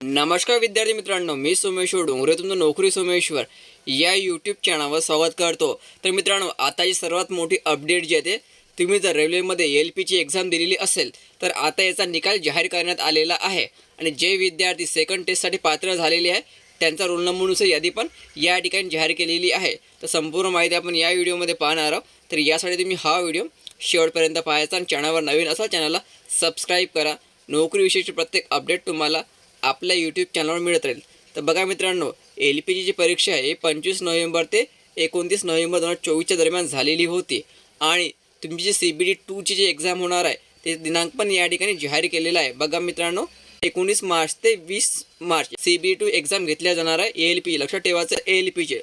नमस्कार विद्यार्थी मित्रांनो मी सोमेश्वर डोंगरे तुमचं नोकरी सोमेश्वर या यूट्यूब चॅनलवर स्वागत करतो. तर मित्रांनो आताची सर्वात मोठी अपडेट जी आहे ते तुम्ही जर रेल्वेमध्ये एल पीची एक्झाम दिलेली असेल तर आता याचा निकाल जाहीर करण्यात आलेला आहे. आणि जे विद्यार्थी सेकंड टेस्टसाठी पात्र झालेले आहे त्यांचा रोल नंबरनुसार यादी पण या ठिकाणी जाहीर केलेली आहे. तर संपूर्ण माहिती आपण या व्हिडिओमध्ये पाहणार आहोत. तर यासाठी तुम्ही हा व्हिडिओ शेवटपर्यंत पाहायचा आणि चॅनलवर नवीन असाल चॅनलला सबस्क्राईब करा. नोकरीविषयीची प्रत्येक अपडेट तुम्हाला आपल्या यूट्यूब चॅनलवर मिळत राहील. तर बघा मित्रांनो एल पी जीची परीक्षा आहे पंचवीस नोव्हेंबर ते एकोणतीस नोव्हेंबर दोन हजार चोवीसच्या दरम्यान झालेली होती. आणि तुमची जी सी बी डी टूची जी एक्झाम होणार आहे ते दिनांक पण या ठिकाणी जाहीर केलेला आहे. बघा मित्रांनो एकोणीस मार्च ते वीस March C B two exam घेतल्या जाणार आहे ए एल पी लक्षात ठेवायचं ए एल पीचे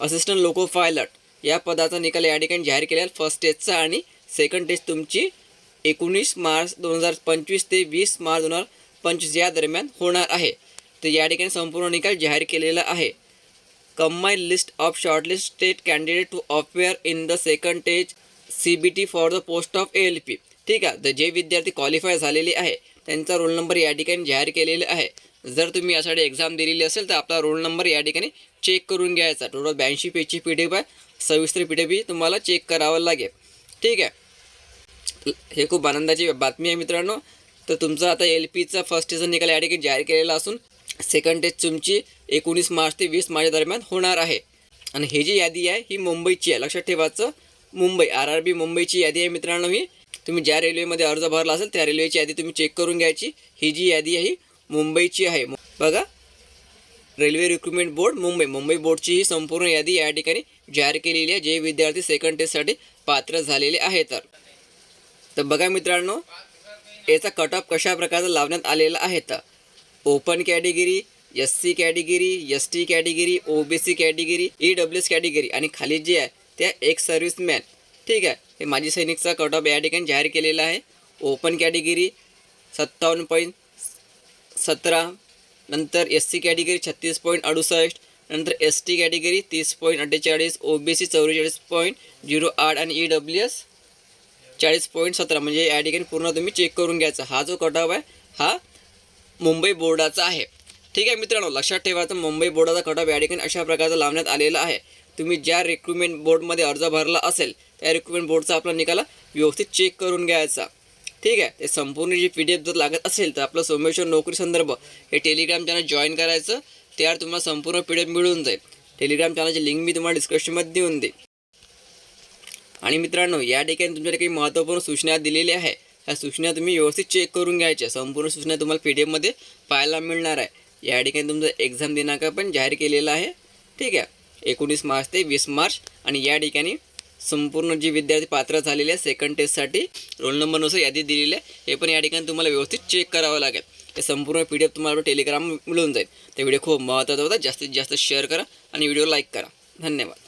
असिस्टंट लोको पायलट या पदाचा निकाल या ठिकाणी जाहीर केला फर्स्ट टेस्टचा आणि सेकंड टेस्ट तुमची एकोणीस मार्च दोन हजार पंचवीस ते वीस मार्च दोन हजार पंचवीस या दरम्यान होणार आहे. तर या ठिकाणी संपूर्ण निकाल जाहीर केलेला आहे. Combine list of shortlist state candidate to appear in the second stage C B T for the post of A L P ठीक आहे? तर जे विद्यार्थी क्वालिफाय झालेले आहे त्यांचा रोल नंबर या ठिकाणी जाहीर केलेला आहे. जर तुम्ही यासाठी एक्झाम दिलेली असेल तर आपला रोल नंबर या ठिकाणी चेक करून घ्यायचा. टोटल ब्याऐंशी पेजची पी डी एफ आहे. सविस्तर पी डी एफ तुम्हाला चेक करावं लागेल. ठीक आहे? हे खूप आनंदाची बातमी आहे मित्रांनो. तर तुमचा आता एल पीचा फर्स्ट टेस्टचा निकाल या ठिकाणी जाहीर केलेला असून सेकंड टेस्ट तुमची एकोणीस मार्च ते वीस मार्च दरम्यान होणार आहे. आणि ही जी यादी आहे ही मुंबईची आहे. लक्षात ठेवायचं मुंबई आर आर बी मुंबईची यादी आहे मित्रांनो ही. तुम्ही ज्या रेल्वेमध्ये अर्ज भरला असेल त्या रेल्वेची यादी तुम्ही चेक करून घ्यायची. ही जी यादी आहे ही मुंबईची आहे. बघा railway recruitment board Mumbai. Mumbai बोर्डची ही संपूर्ण यादी या ठिकाणी जाहीर केलेली आहे. जे विद्यार्थी सेकंड टेस्टसाठी पात्र झालेले आहे तर तर बघा मित्रांनो याचा कट ऑफ कशा प्रकारचा लावण्यात आलेला आहे तर? Open category S C category S T category O B C category E W S category आणि खाली जे आहे त्या एक सर्व्हिसमॅन ठीक आहे? हे माजी सैनिकचा कट ऑफ या ठिकाणी जाहीर केलेला आहे. ओपन कॅटेगरी सत्तावन्न पॉईंट सतरा नंतर एस सी कॅटेगरी छत्तीस पॉईंट अडुसष्ट नंतर एस टी कॅटेगरी तीस पॉईंट अठ्ठेचाळीस ओ बी सी चौवेचाळीस पॉईंट झिरो आठ आणि ई डब्ल्यू एस चाळीस पॉईंट सतरा. म्हणजे या ठिकाणी पूर्ण तुम्ही चेक करून घ्यायचा. हा जो कट ऑफ आहे हा मुंबई बोर्डाचा आहे. ठीक आहे मित्रांनो लक्षात ठेवायचं मुंबई बोर्डाचा कट ऑफ या ठिकाणी अशा प्रकारचा लावण्यात आलेला आहे. तुम्ही ज्या रिक्रुटमेंट बोर्डमध्ये अर्ज भरला असेल त्या रिक्रुटमेंट बोर्डचा आपला निकाल व्यवस्थित चेक करून घ्यायचा. ठीक आहे? ते संपूर्ण जी पी डी एफ जर लागत असेल तर आपलं सोमेश्वर नोकरी संदर्भ हे टेलिग्राम चॅनल जॉईन करायचं. त्यावर तुम्हाला संपूर्ण पी डी एफ मिळून जाईल. टेलिग्राम चॅनलची लिंक मी तुम्हाला डिस्क्रिप्शनमध्ये देऊन देईन. आणि मित्रांनो या ठिकाणी तुमच्याकडे काही महत्त्वपूर्ण सूचना दिलेल्या आहे. ह्या सूचना तुम्ही व्यवस्थित चेक करून घ्यायच्या. संपूर्ण सूचना तुम्हाला पी डी एफमध्ये पाहायला मिळणार आहे. या ठिकाणी तुमचं एक्झाम दिनांक पण जाहीर केलेला आहे. ठीक आहे? एकोणीस मार्च ते वीस मार्च आणि या ठिकाणी संपूर्ण जे विद्यार्थी पात्र झालेले आहे सेकंड टेस्टसाठी रोल नंबरनुसार यादी दिलेली आहे. हे पण या ठिकाणी तुम्हाला व्यवस्थित चेक करावं लागेल. हे संपूर्ण पी डी एफ तुम्हाला टेलिग्राम मिळून जाईल. ते व्हिडिओ खूप महत्त्वाचा होता. जास्तीत जास्त शेअर करा आणि व्हिडिओ लाईक करा. धन्यवाद.